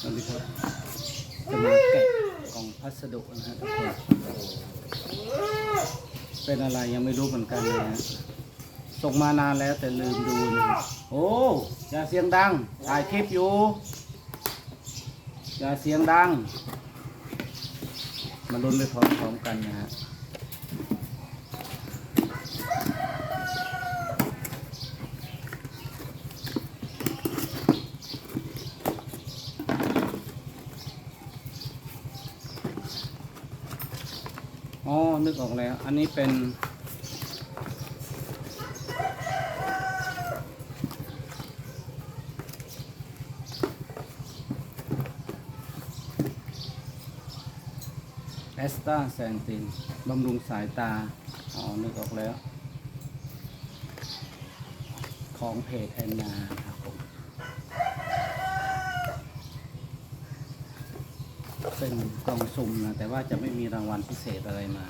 สวัสดีครับจะมาแกะกล่องพัสดุนะฮะทุกคนเป็นอะไรยังไม่รู้เหมือนกันนะฮะส่งมานานแล้วแต่ลืมดูนะฮะโอ้อย่าเสียงดังถ่ายคลิปอยู่ อย่าเสียงดัง มาลุ้นไปพร้อมๆกันนะฮะ อ๋อ นึกออกแล้ว อันนี้เป็น แอสตาแซนตินบำรุงสายตา อ๋อ นึกออกแล้ว ของเพจแอนนาครับผม เป็นกล่องสุ่มนะแต่ว่าจะไม่มีรางวัลพิเศษอะไรมา